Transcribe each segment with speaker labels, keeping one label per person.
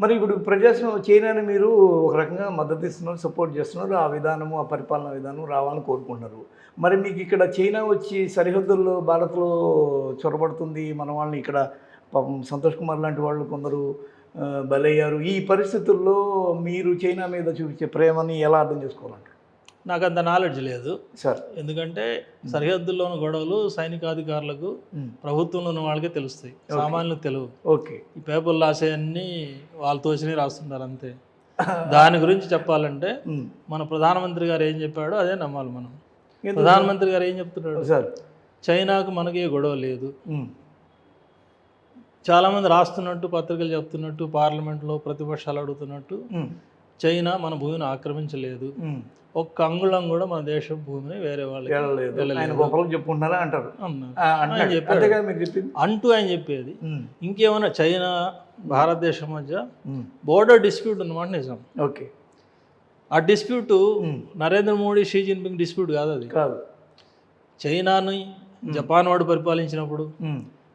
Speaker 1: మరి ఇప్పుడు ప్రజాస్వామ్య చైనాని మీరు ఒక రకంగా మద్దతు ఇస్తున్నారు సపోర్ట్ చేస్తున్నారు ఆ విధానము ఆ పరిపాలన విధానం రావాలని కోరుకుంటున్నారు. మరి మీకు ఇక్కడ చైనా వచ్చి సరిహద్దుల్లో భారత్లో చొరబడుతుంది మన వాళ్ళని ఇక్కడ పాపం సంతోష్ కుమార్ లాంటి వాళ్ళు కొందరు బలయ్యారు. ఈ పరిస్థితుల్లో మీరు చైనా మీద చూపించే ప్రేమని ఎలా అర్థం చేసుకోవాలంటారు?
Speaker 2: నాకు అంత నాలెడ్జ్ లేదు.
Speaker 1: సార్
Speaker 2: ఎందుకంటే సరిహద్దుల్లో ఉన్న గొడవలు సైనికాధికారులకు ప్రభుత్వంలో ఉన్న వాళ్ళకే తెలుస్తాయి. సామాన్యులకు తెలియవు
Speaker 1: ఓకే
Speaker 2: ఈ పేపర్లు రాసేవన్నీ వాళ్ళు తోచినవి రాస్తుంటారు అంతే. దాని గురించి చెప్పాలంటే
Speaker 1: ఉమ్.
Speaker 2: మన ప్రధానమంత్రి గారు ఏం చెప్పాడో అదే నమ్మాలి మనం? ప్రధానమంత్రి గారు ఏం చెప్తున్నాడు?
Speaker 1: సార్
Speaker 2: చైనాకు మనకి ఏ గొడవ లేదు.
Speaker 1: ఉమ్.
Speaker 2: చాలామంది రాస్తున్నట్టు పత్రికలు చెప్తున్నట్టు పార్లమెంట్లో ప్రతిపక్షాలు అడుగుతున్నట్టు. చైనా మన భూమిని ఆక్రమించలేదు. ఒక్క అంగుళం కూడా మన దేశం భూమిని వేరే వాళ్ళకి
Speaker 1: చెప్పుకుంటున్నారా అంటారు.
Speaker 2: అంటూ ఆయన చెప్పేది. ఇంకేమైనా చైనా భారతదేశం మధ్య. బోర్డర్ డిస్ప్యూట్ ఉన్నమాట నిజం.
Speaker 1: ఓకే.
Speaker 2: ఆ dispute. Narendra Modi Xi Jinping dispute కాదు అది.
Speaker 1: కాదు.
Speaker 2: చైనాని జపాన్ వాడు పరిపాలించినప్పుడు.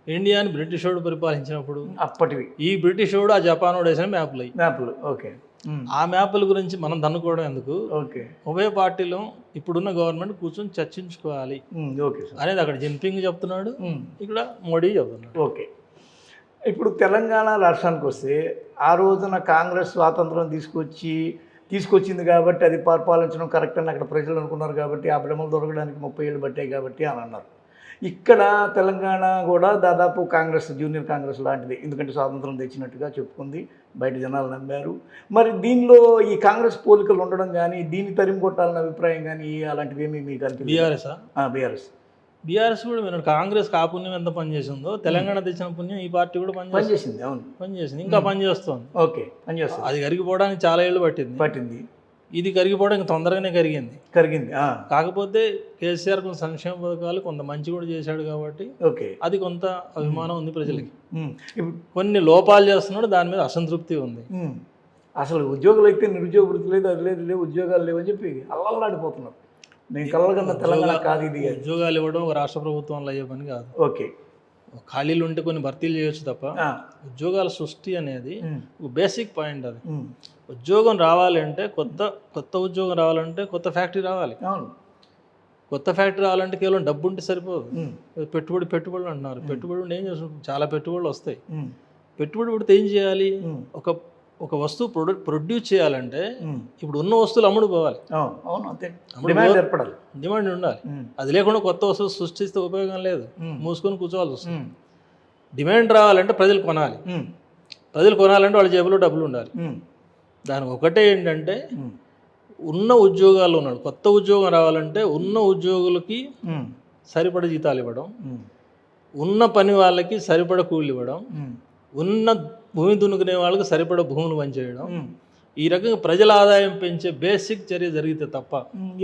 Speaker 2: ఇండియాని బ్రిటిష్ వాడు పరిపాలించినప్పుడు
Speaker 1: అప్పటివి.
Speaker 2: ఈ బ్రిటిష్ వాడు ఆ జపాన్ వాడు వేసిన మ్యాప్లు అయ్యి
Speaker 1: మ్యాప్లు. ఓకే.
Speaker 2: ఆ మ్యాప్ల గురించి మనం దన్నుకోవడం ఎందుకు?
Speaker 1: ఓకే.
Speaker 2: ఉభయ పార్టీలు ఇప్పుడున్న గవర్నమెంట్ కూర్చొని చర్చించుకోవాలి
Speaker 1: సార్.
Speaker 2: అనేది అక్కడ జిన్పింగ్ చెప్తున్నాడు.
Speaker 1: ఉమ్.
Speaker 2: ఇక్కడ మోడీ చెప్తున్నాడు.
Speaker 1: ఓకే. ఇప్పుడు తెలంగాణ రాష్ట్రానికి వస్తే ఆ రోజున కాంగ్రెస్ స్వాతంత్రం తీసుకొచ్చి తీసుకొచ్చింది కాబట్టి అది పరిపాలించడం కరెక్ట్ అని అక్కడ ప్రజలు అనుకున్నారు కాబట్టి ఆ భ్రమలు దొరకడానికి ముప్పై ఏళ్ళు పట్టాయి కాబట్టి అని అన్నారు. ఇక్కడ తెలంగాణ కూడా దాదాపు కాంగ్రెస్ జూనియర్ కాంగ్రెస్ లాంటిది. ఎందుకంటే స్వాతంత్రం తెచ్చినట్టుగా చెప్పుకుంది బయట జనాలు నమ్మారు. మరి దీనిలో ఈ కాంగ్రెస్ పోలికలు ఉండడం కానీ దీన్ని తరిమి కొట్టాలన్న అభిప్రాయం కానీ అలాంటివి ఏమీ మీకు అనిపించదు
Speaker 2: బీఆర్ఎస్
Speaker 1: బీఆర్ఎస్.
Speaker 2: బీఆర్ఎస్ కూడా విన్నాడు. కాంగ్రెస్ ఆ పుణ్యం ఎంత పనిచేసిందో తెలంగాణ తెచ్చిన పుణ్యం ఈ పార్టీ కూడా
Speaker 1: పనిచేసింది అవును.
Speaker 2: పనిచేసింది. ఇంకా పనిచేస్తుంది.
Speaker 1: ఓకే పనిచేస్తుంది.
Speaker 2: అది కరిగిపోవడానికి చాలా ఏళ్ళు పట్టింది.
Speaker 1: పట్టింది.
Speaker 2: ఇది కరిగిపోవడానికి తొందరగానే కరిగింది.
Speaker 1: కరిగింది
Speaker 2: కాకపోతే కేసీఆర్ కొంత సంక్షేమ పథకాలు కొంత మంచి కూడా చేశాడు కాబట్టి
Speaker 1: ఓకే.
Speaker 2: అది కొంత అభిమానం ఉంది ప్రజలకి. కొన్ని లోపాలు చేస్తున్నాడు దాని మీద అసంతృప్తి ఉంది.
Speaker 1: అసలు ఉద్యోగులు అయితే నిరుద్యోగ వృత్తి లేదు అది లేదు లేవు ఉద్యోగాలు లేవని చెప్పి అల్లల్లాడిపోతున్నారు. నేను కలగన్న తెలంగాణ కాదు ఇది.
Speaker 2: ఉద్యోగాలు ఇవ్వడం ఒక రాష్ట్ర ప్రభుత్వంలో అయ్యే పని కాదు.
Speaker 1: ఓకే.
Speaker 2: ఖాళీలు ఉంటే కొన్ని భర్తీలు చేయొచ్చు తప్ప ఉద్యోగాల సృష్టి అనేది బేసిక్ పాయింట్ అది. ఉద్యోగం రావాలి అంటే కొత్త కొత్త ఉద్యోగం రావాలంటే కొత్త ఫ్యాక్టరీ రావాలి. కొత్త ఫ్యాక్టరీ రావాలంటే కేవలం డబ్బు ఉంటే సరిపోదు పెట్టుబడి పెట్టుబడులు అంటున్నారు. పెట్టుబడి ఏం చేస్తాం? చాలా పెట్టుబడులు వస్తాయి. పెట్టుబడి పెడితే ఏం చేయాలి? ఒక ఒక వస్తువు ప్రొడ్యూ ప్రొడ్యూస్ చేయాలంటే ఇప్పుడు ఉన్న వస్తువులు అమ్ముడు పోవాలి.
Speaker 1: అవును. అంతే. డిమాండ్ ఏర్పడాలి.
Speaker 2: డిమాండ్ ఉండాలి. అది లేకుండా కొత్త వస్తువు సృష్టిస్తే ఉపయోగం లేదు. మూసుకొని కూర్చోవాల్సి వస్తుంది. డిమాండ్ రావాలంటే ప్రజలు కొనాలి. ప్రజలు కొనాలంటే వాళ్ళ జేబులో డబ్బులు ఉండాలి. దానికి ఒకటే ఏంటంటే ఉన్న ఉద్యోగాలు ఉన్నాడు కొత్త ఉద్యోగం రావాలంటే ఉన్న ఉద్యోగులకి సరిపడ జీతాలు ఇవ్వడం. ఉన్న పని వాళ్ళకి సరిపడ కూలి ఇవ్వడం. ఉన్న భూమి దున్నుకునే వాళ్ళకి సరిపడ భూములు పనిచేయడం. ఈ రకంగా ప్రజల ఆదాయం పెంచే బేసిక్ చర్య జరిగితే తప్ప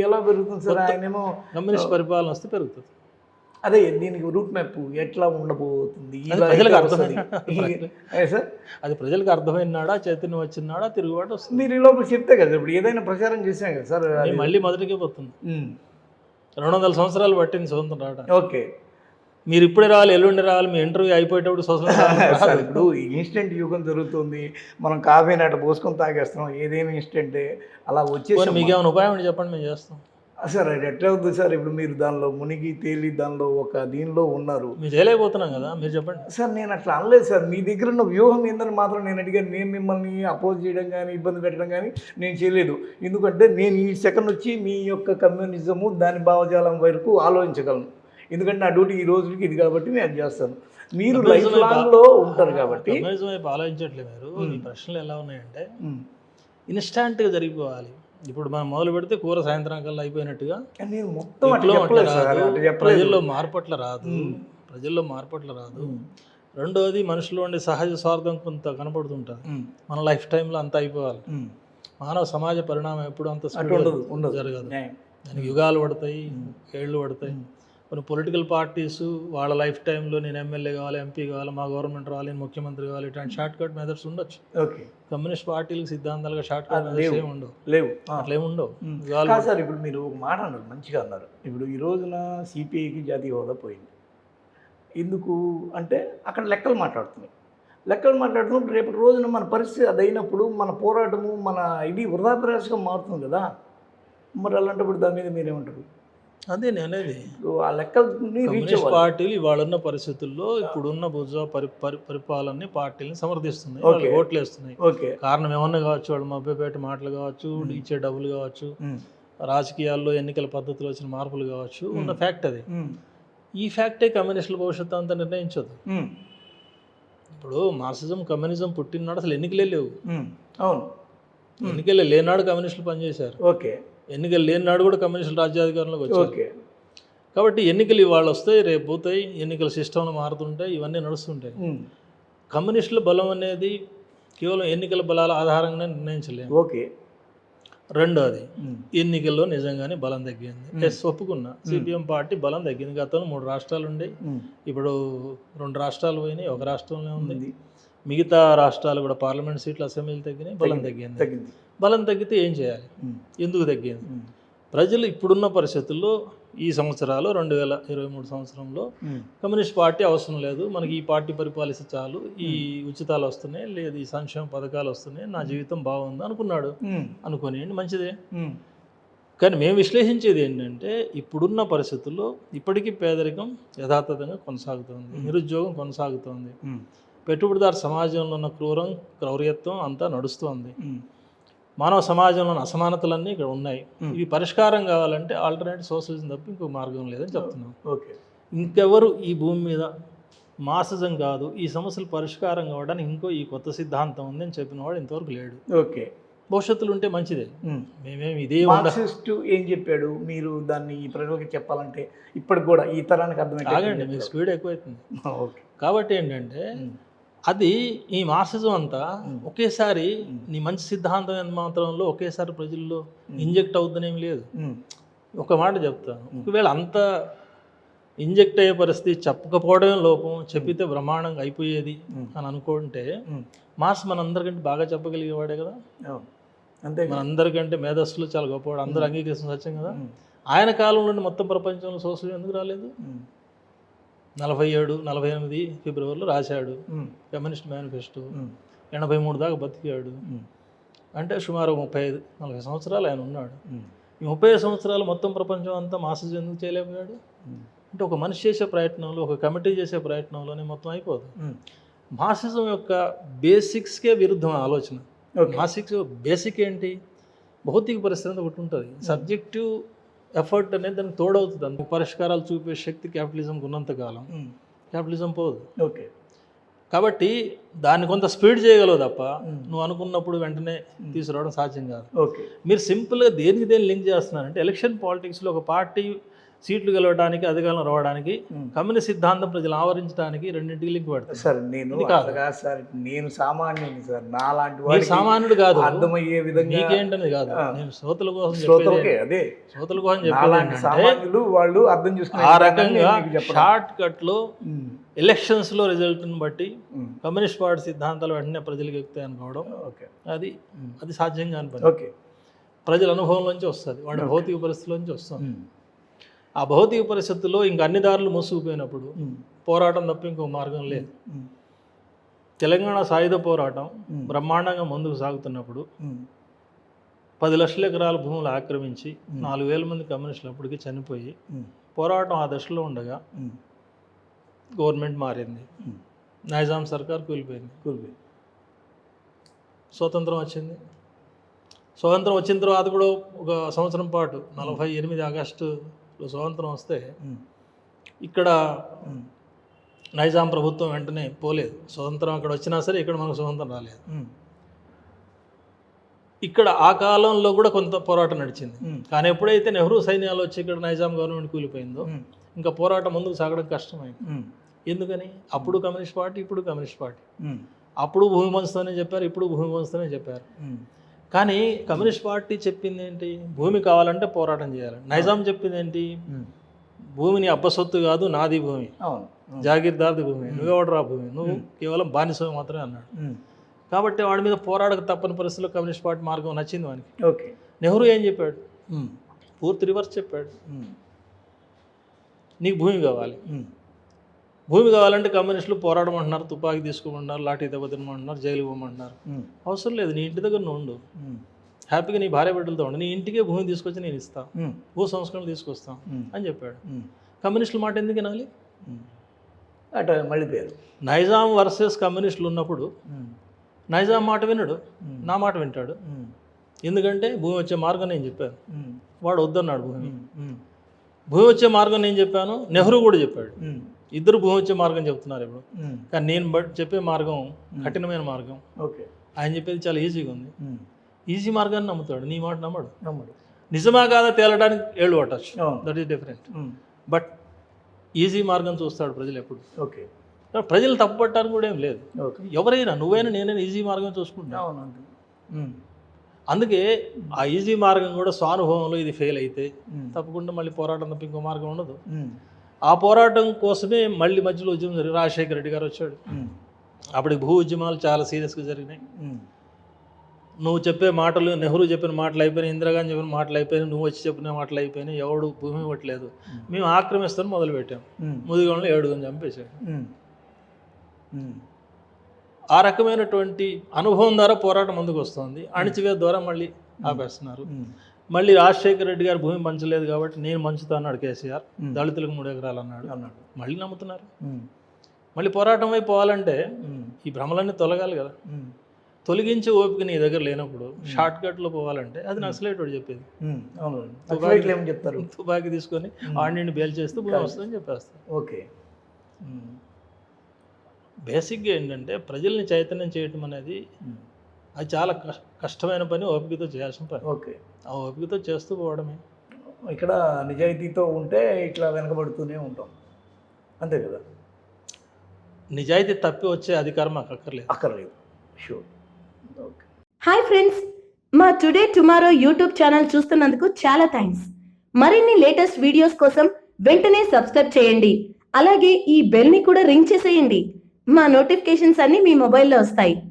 Speaker 1: ఎలా పెరుగుతుంది సార్? ఆయనేమో
Speaker 2: కమ్యూనిస్ట్ పరిపాలన వస్తే పెరుగుతుంది.
Speaker 1: అదే దీనికి రూట్ మ్యాప్ ఎట్లా ఉండబోతుంది?
Speaker 2: ప్రజలకు
Speaker 1: ఏ సార్?
Speaker 2: అది ప్రజలకు అర్థమైనాడా చైతన్యం వచ్చినాడా తిరుగుబాటు వస్తుంది.
Speaker 1: మీరు ఈ లోపల చెప్తే కదా ఇప్పుడు ఏదైనా ప్రచారం చేసాం కదా సార్
Speaker 2: మళ్ళీ మొదటికే పోతుంది రెండు వందల సంవత్సరాలు పట్టింది స్వతంత్రం రావడానికి.
Speaker 1: ఓకే.
Speaker 2: మీరు ఇప్పుడే రావాలి ఎల్లుండి రావాలి మీ ఇంటర్వ్యూ అయిపోయేటప్పుడు
Speaker 1: సార్ ఇప్పుడు ఇన్స్టెంట్ యుగం జరుగుతుంది మనం కాఫీ నాట పోసుకొని తాగేస్తున్నాం ఏదైనా ఇన్స్టెంటే అలా వచ్చేసి
Speaker 2: మీకు ఏమైనా ఉపాయం ఉంటే చెప్పండి మేము చేస్తాం.
Speaker 1: సార్ అది ఎట్లా అవుతుంది సార్ ఇప్పుడు మీరు దానిలో మునిగి తేలి దానిలో ఒక దీనిలో ఉన్నారు.
Speaker 2: మీరు చేయలేకపోతున్నాం కదా మీరు చెప్పండి.
Speaker 1: సార్ నేను అట్లా అనలేదు సార్ మీ దగ్గర ఉన్న వ్యూహం ఏందని మాత్రం నేను అడిగాను నేను మిమ్మల్ని అపోజ్ చేయడం కానీ ఇబ్బంది పెట్టడం కానీ నేను చేయలేదు. ఎందుకంటే నేను ఈ సెకండ్ వచ్చి మీ యొక్క కమ్యూనిజము దాని భావజాలం వరకు ఆలోచించగలను. ఎందుకంటే నా డ్యూటీ ఈ రోజుకి ఇది కాబట్టి నేను చేస్తాను. మీరు లైఫ్ ఉంటారు కాబట్టి
Speaker 2: వైపు ఆలోచించట్లేదు మీరు. ఈ ప్రశ్నలు ఎలా ఉన్నాయంటే. ఇన్స్టాంట్గా జరిగిపోవాలి. ఇప్పుడు మనం మొదలు పెడితే కూర సాయంత్రం కల్లా అయిపోయినట్టుగా
Speaker 1: మొత్తం
Speaker 2: ప్రజల్లో మార్పట్ల రాదు ప్రజల్లో మార్పట్ల రాదు. రెండోది మనుషులో ఉండే సహజ స్వార్థం కొంత కనపడుతుంటుంది. మన లైఫ్ టైంలో అంత అయిపోవాలి. మానవ సమాజ పరిణామం ఎప్పుడు అంత జరగదు. దానికి యుగాలు పడతాయి ఏళ్ళు పడతాయి. కొన్ని పొలిటికల్ పార్టీస్ వాళ్ళ లైఫ్ టైంలో నేను ఎమ్మెల్యే కావాలి ఎంపీ కావాలి మా గవర్నమెంట్ రావాలి నేను ముఖ్యమంత్రి కావాలి ఇట్లాంటి షార్ట్ కట్ మెథడ్స్ ఉండొచ్చు.
Speaker 1: ఓకే.
Speaker 2: కమ్యూనిస్ట్ పార్టీలకు సిద్ధాంతాలుగా షార్ట్ కట్ మెథడ్స్ ఏమి ఉండవు.
Speaker 1: లేవు.
Speaker 2: అట్లా ఏమి ఉండవు.
Speaker 1: సార్ ఇప్పుడు మీరు ఒక మాట అన్నారు మంచిగా అన్నారు. ఇప్పుడు ఈ రోజున సిపిఐకి జాతీయ హోదా పోయింది. ఎందుకు అంటే అక్కడ లెక్కలు మాట్లాడుతున్నాయి. లెక్కలు మాట్లాడుతున్నప్పుడు రేపటి రోజున మన పరిస్థితి అది అయినప్పుడు మన పోరాటము మన ఇది వృధాప్రయాసగా మారుతుంది కదా. మరి అలాంటప్పుడు దాని మీద మీరేమంటారు?
Speaker 2: అదే
Speaker 1: ఇప్పుడు ఆ అవ్వాలి.
Speaker 2: పార్టీలు ఇవాళ పరిస్థితుల్లో ఇప్పుడున్న బుర్జా పరి పరి పరిపాలనని పార్టీలని సమర్థిస్తున్నాయి. వాళ్ళు ఓట్లు వేస్తున్నాయి కారణం ఏమన్నా కావచ్చు వాళ్ళు మభ్యపేట మాటలు కావచ్చు ఇచ్చే డబ్బులు కావచ్చు రాజకీయాల్లో ఎన్నికల పద్ధతిలో వచ్చిన మార్పులు కావచ్చు ఉన్న ఫ్యాక్ట్ అది. ఈ ఫ్యాక్టే కమ్యూనిస్టుల భవిష్యత్తు అంతా నిర్ణయించదు. ఇప్పుడు మార్క్సిజం కమ్యూనిజం పుట్టినాడు అసలు ఎన్నికలే లేవు.
Speaker 1: అవును.
Speaker 2: ఎన్నికలే లేనాడు కమ్యూనిస్టులు పనిచేశారు.
Speaker 1: ఓకే.
Speaker 2: ఎన్నికలు లేనాడు కూడా కమ్యూనిస్టులు రాజ్యాధికారంలోకి వచ్చారు.
Speaker 1: ఓకే.
Speaker 2: కాబట్టి ఎన్నికలు ఇవాళ వస్తాయి రేపు పోతాయి ఎన్నికల సిస్టమ్లు మారుతుంటాయి ఇవన్నీ నడుస్తుంటాయి. కమ్యూనిస్టుల బలం అనేది కేవలం ఎన్నికల బలాల ఆధారంగానే నిర్ణయించలేము.
Speaker 1: ఓకే.
Speaker 2: రెండోది ఎన్నికల్లో నిజంగానే బలం తగ్గింది. ఎస్ ఒప్పుకున్నా. సిపిఎం పార్టీ బలం తగ్గింది. గతంలో మూడు రాష్ట్రాలు ఉండే. ఇప్పుడు రెండు రాష్ట్రాలు పోయినాయి ఒక రాష్ట్రంలో ఉంది. మిగతా రాష్ట్రాలు కూడా పార్లమెంట్ సీట్లు అసెంబ్లీలు తగ్గినాయి బలం తగ్గింది
Speaker 1: తగ్గింది.
Speaker 2: బలం తగ్గితే ఏం చేయాలి? ఎందుకు తగ్గింది? ప్రజలు ఇప్పుడున్న పరిస్థితుల్లో ఈ సంవత్సరాలు రెండు వేల ఇరవై మూడు సంవత్సరంలో కమ్యూనిస్ట్ పార్టీ అవసరం లేదు. మనకి ఈ పార్టీ పరిపాలిస్తే చాలు. ఈ ఉచితాలు వస్తున్నాయి లేదు ఈ సంక్షేమ పథకాలు వస్తున్నాయి నా జీవితం బాగుంది అనుకున్నాడు. అనుకోనియండి మంచిదే. కానీ మేము విశ్లేషించేది ఏంటంటే ఇప్పుడున్న పరిస్థితుల్లో ఇప్పటికీ పేదరికం యథాతథంగా కొనసాగుతోంది. నిరుద్యోగం కొనసాగుతోంది. పెట్టుబడిదారు సమాజంలో ఉన్న క్రూరం క్రౌర్యత్వం అంతా నడుస్తోంది. మానవ సమాజంలో ఉన్న అసమానతలన్నీ ఇక్కడ ఉన్నాయి. ఇవి పరిష్కారం కావాలంటే ఆల్టర్నేటివ్ సోషలిజం తప్ప ఇంకో మార్గం లేదని చెప్తున్నాం.
Speaker 1: ఓకే.
Speaker 2: ఇంకెవరు ఈ భూమి మీద మాసిజం కాదు ఈ సమస్యలు పరిష్కారం కావడానికి ఇంకో ఈ కొత్త సిద్ధాంతం ఉంది అని చెప్పిన వాడు ఇంతవరకు లేడు.
Speaker 1: ఓకే.
Speaker 2: భవిష్యత్తులో ఉంటే మంచిదే. మేమేమి ఇదే
Speaker 1: మార్క్సిస్ట్ ఏం చెప్పాడు? మీరు దాన్ని ఈ ప్రజలకు చెప్పాలంటే ఇప్పటికి కూడా ఈ తరానికి
Speaker 2: ఆగండి
Speaker 1: అర్థమైతే
Speaker 2: మీకు స్పీడ్ ఎక్కువైతుంది.
Speaker 1: ఓకే.
Speaker 2: కాబట్టి ఏంటంటే అది ఈ మార్క్సిజం అంతా ఒకేసారి నీ మంచి సిద్ధాంతం ఎంత మాత్రంలో ఒకేసారి ప్రజల్లో ఇంజెక్ట్ అవుతుందేం లేదు. ఒక మాట చెప్తాను. ఒకవేళ అంత ఇంజెక్ట్ అయ్యే పరిస్థితి చెప్పకపోవడమే లోపం చెప్పితే బ్రహ్మాండంగా అయిపోయేది అని అనుకుంటే మార్క్స్ మనందరికంటే బాగా చెప్పగలిగేవాడే కదా?
Speaker 1: అంతే
Speaker 2: మనందరికంటే మేధస్సులు చాలా గొప్పవాడు. అందరూ అంగీకరిస్తున్న సత్యం కదా? ఆయన కాలంలోనే మొత్తం ప్రపంచంలో సోషల్ ఎందుకు రాలేదు? నలభై ఏడు నలభై ఎనిమిది ఫిబ్రవరిలో రాశాడు. Communist manifesto. ఎనభై మూడు దాకా బతికాడు. అంటే సుమారు ముప్పై ఐదు నలభై సంవత్సరాలు ఆయన ఉన్నాడు. ఈ ముప్పై ఐదు సంవత్సరాలు మొత్తం ప్రపంచం అంతా మాసెస్ ఎందుకు చేయలేకపోయాడు? అంటే ఒక మనిషి చేసే ప్రయత్నంలో ఒక కమిటీ చేసే ప్రయత్నంలోనే మొత్తం అయిపోదు. మార్క్సిజం యొక్క బేసిక్స్కే విరుద్ధం ఆలోచన. మాసిక్స్ బేసిక్ ఏంటి? భౌతిక పరిస్థితి ఒకటి ఉంటుంది. సబ్జెక్టివ్ ఎఫర్ట్ అనేది దానికి తోడవుతుంది. అందుకు పరిష్కారాలు చూపే శక్తి క్యాపిటలిజంకి ఉన్నంతకాలం క్యాపిటలిజం పోదు.
Speaker 1: ఓకే.
Speaker 2: కాబట్టి దాన్ని కొంత స్పీడ్ చేయగలవు తప్ప నువ్వు అనుకున్నప్పుడు వెంటనే తీసుకురావడం సాధ్యం కాదు.
Speaker 1: ఓకే.
Speaker 2: మీరు సింపుల్గా దేనికి దేని లింక్ చేస్తున్నారంటే ఎలక్షన్ పాలిటిక్స్లో ఒక పార్టీ సీట్లు గెలవడానికి అధికారంలో రావడానికి కమ్యూనిస్ట్ సిద్ధాంతం ప్రజలు ఆవరించడానికి రెండింటికి లింక్ పెడతారు
Speaker 1: సార్ నేను
Speaker 2: కాదు.
Speaker 1: సార్ నేను సామాన్యుని సార్. నా లాంటి
Speaker 2: మీరు
Speaker 1: వాడికి
Speaker 2: సామాన్యుడు కాదు.
Speaker 1: అర్థమయ్యే విధంగా
Speaker 2: మీకేంటనేది కాదు. నేను శ్రోతల కోసం
Speaker 1: శ్రోతలకే అదే.
Speaker 2: శ్రోతల కోసం
Speaker 1: నాలాంటి సామాన్యులు వాళ్ళు అర్థం చేసుకునే
Speaker 2: ఆ రకంగా. షార్ట్ కట్లో ఎలక్షన్స్లో రిజల్ట్ని బట్టి కమ్యూనిస్ట్ పార్టీ సిద్ధాంతాలు వెంటనే ప్రజలకు ఎక్కుతాయి అనుకోవడం
Speaker 1: ఓకే.
Speaker 2: అది అది సాధ్యం కాని పని.
Speaker 1: ఓకే.
Speaker 2: ప్రజల అనుభవంలోంచి వస్తుంది వాడి భౌతిక పరిస్థితుల్లోంచి వస్తుంది.
Speaker 1: ఉమ్,
Speaker 2: ఆ భౌతిక పరిస్థితుల్లో ఇంక అన్ని దారులు మూసుకుపోయినప్పుడు పోరాటం తప్ప ఇంకో మార్గం లేదు. తెలంగాణ సాయుధ పోరాటం బ్రహ్మాండంగా ముందుకు సాగుతున్నప్పుడు పది లక్షల ఎకరాల భూములు ఆక్రమించి నాలుగు వేల మంది కమ్యూనిస్టులు అప్పటికి చనిపోయి పోరాటం ఆ దశలో ఉండగా గవర్నమెంట్ మారింది. నైజాం సర్కార్ కూలిపోయింది.
Speaker 1: కూల్.
Speaker 2: స్వతంత్రం వచ్చింది. స్వతంత్రం వచ్చిన తర్వాత కూడా ఒక సంవత్సరం పాటు నలభై ఎనిమిది ఆగస్టులో స్వతంత్రం వస్తే ఇక్కడ నైజాం ప్రభుత్వం వెంటనే పోలేదు. స్వతంత్రం అక్కడ వచ్చినా సరే ఇక్కడ మనకు స్వతంత్రం రాలేదు. ఇక్కడ ఆ కాలంలో కూడా కొంత పోరాటం నడిచింది. కానీ ఎప్పుడైతే నెహ్రూ సైన్యాలు వచ్చి ఇక్కడ నైజాం గవర్నమెంట్ కూలిపోయిందో ఇంకా పోరాటం ముందుకు సాగడం కష్టమైంది. ఎందుకని? అప్పుడు కమ్యూనిస్ట్ పార్టీ ఇప్పుడు కమ్యూనిస్ట్ పార్టీ. అప్పుడు భూమి పంచుతానని చెప్పారు ఇప్పుడు భూమి పంచుతానని చెప్పారు. కానీ కమ్యూనిస్ట్ పార్టీ చెప్పింది ఏంటి? భూమి కావాలంటే పోరాటం చేయాలి. నైజాం చెప్పింది ఏంటి. భూమిని అబ్బసొత్తు కాదు నాది భూమి. జాగీర్దార్ది భూమి. నువ్వెవడరా భూమి? నువ్వు కేవలం బానిస మాత్రమే అన్నాడు. కాబట్టి వాడి మీద పోరాడక తప్పని పరిస్థితుల్లో కమ్యూనిస్ట్ పార్టీ మార్గం నచ్చింది వానికి.
Speaker 1: ఓకే.
Speaker 2: నెహ్రూ ఏం చెప్పాడు? పూర్తి రివర్స్ చెప్పాడు. నీకు భూమి కావాలి. భూమి కావాలంటే కమ్యూనిస్టులు పోరాడమంటున్నారు తుపాకీ తీసుకోమంటున్నారు లాఠీ దెబ్బ తినమంటున్నారు జైలు పోమంటున్నారు. అవసరం లేదు నీ ఇంటి దగ్గర
Speaker 1: ఉమ్,
Speaker 2: హ్యాపీగా నీ భార్య బిడ్డలతో ఉండు. నీ ఇంటికే భూమి తీసుకొచ్చి నేను ఇస్తాను భూ సంస్కరణలు తీసుకొస్తాం అని చెప్పాడు. కమ్యూనిస్టుల మాట ఎందుకు వినాలి.
Speaker 1: అటు మళ్ళీ పేరు.
Speaker 2: నైజాం వర్సెస్ కమ్యూనిస్టులు ఉన్నప్పుడు నైజాం మాట వినడు నా మాట వింటాడు. ఎందుకంటే భూమి వచ్చే మార్గం నేను చెప్పాను. వాడు వద్దన్నాడు భూమి భూమి వచ్చే మార్గం నేను చెప్పాను నెహ్రూ కూడా చెప్పాడు. ఇద్దరు భూమి వచ్చే మార్గం చెప్తున్నారు ఇప్పుడు. కానీ నేను బట్ చెప్పే మార్గం కఠినమైన మార్గం.
Speaker 1: ఓకే.
Speaker 2: ఆయన చెప్పేది చాలా ఈజీగా ఉంది. ఈజీ మార్గాన్ని నమ్ముతాడు. నీ మాట నమ్మడు.
Speaker 1: నమ్ముడు.
Speaker 2: నిజమా కాదా తేలడానికి ఏళ్ళు పట్టచ్చు. That is different but easy మార్గం చూస్తాడు ప్రజలు ఎప్పుడు.
Speaker 1: ఓకే.
Speaker 2: ప్రజలు తప్పు పట్టడానికి కూడా ఏం లేదు. ఎవరైనా నువ్వైనా నేనైనా ఈజీ మార్గం చూసుకుంటా.
Speaker 1: అవును అంతే. ఉమ్,
Speaker 2: అందుకే ఆ ఈజీ మార్గం కూడా స్వానుభవంలో ఇది ఫెయిల్ అయితే తప్పకుండా మళ్ళీ పోరాటం తప్ప ఇంకో మార్గం ఉండదు. ఆ పోరాటం కోసమే మళ్ళీ మధ్యలో ఉద్యమం జరిగి రాజశేఖర రెడ్డి గారు వచ్చాడు.
Speaker 1: ఉమ్,
Speaker 2: అప్పటికి భూ ఉద్యమాలు చాలా సీరియస్గా జరిగినాయి. నువ్వు చెప్పే మాటలు నెహ్రూ చెప్పిన మాటలు అయిపోయినాయి ఇందిరాగాంధీ చెప్పిన మాటలు అయిపోయినాయి నువ్వు వచ్చి చెప్పిన మాటలు అయిపోయినాయి ఎవడు భూమి ఇవ్వట్లేదు. మేము ఆక్రమిస్తాను మొదలుపెట్టాం. ముదిగోళ్ళు ఏడుగుని చంపేశాడు. ఆ రకమైనటువంటి అనుభవం ద్వారా పోరాటం ముందుకు వస్తుంది. అణిచివేత ద్వారా మళ్ళీ ఆపేస్తున్నారు. మళ్ళీ రాజశేఖర రెడ్డి గారు భూమి పంచలేదు కాబట్టి నేను పంచుతా అన్నాడు కేసీఆర్. దళితులకు మూడు ఎకరాలు అన్నాడు.
Speaker 1: అన్నాడు.
Speaker 2: మళ్ళీ నమ్ముతున్నారు. మళ్ళీ పోరాటం వైపు పోవాలంటే ఈ భ్రమలన్నీ తొలగాలి కదా. తొలగించే ఓపిక నీ దగ్గర లేనప్పుడు షార్ట్ కట్లో పోవాలంటే అది నక్సలైట్ చెప్పేది.
Speaker 1: నక్సలైట్లు ఏమని చెప్తారు?
Speaker 2: తుపాకీ తీసుకొని ఆడిని బేల్ చేస్తూ భూమి వస్తుందని చెప్పేస్తారు.
Speaker 1: ఓకే.
Speaker 2: బేసిక్గా ఏంటంటే ప్రజల్ని చైతన్యం చేయటం అనేది అది చాలా కష్- కష్టమైన పని ఓపికతో చేయాల్సిన పని.
Speaker 1: ఓకే.
Speaker 2: ఆ ఓపికతో చేస్తూ పోవడమే.
Speaker 1: ఇక్కడ నిజాయితీతో ఉంటే ఇట్లా వెనకబడుతూనే ఉంటాం. అంతే కదా?
Speaker 2: నిజాయితీ తప్పి వచ్చే అధికారం మాకు అక్కర్లేదు.
Speaker 1: అక్కర్లేదు. షూర్ ఓకే
Speaker 3: హాయ్ ఫ్రెండ్స్ మా టుడే టుమారో యూట్యూబ్ ఛానల్ చూస్తున్నందుకు చాలా థ్యాంక్స్ మరిన్ని లేటెస్ట్ వీడియోస్ కోసం వెంటనే సబ్స్క్రైబ్ చేయండి. అలాగే ఈ బెల్ని కూడా రింగ్ చేసేయండి. మా నోటిఫికేషన్స్ అన్ని మీ మొబైల్లో వస్తాయి.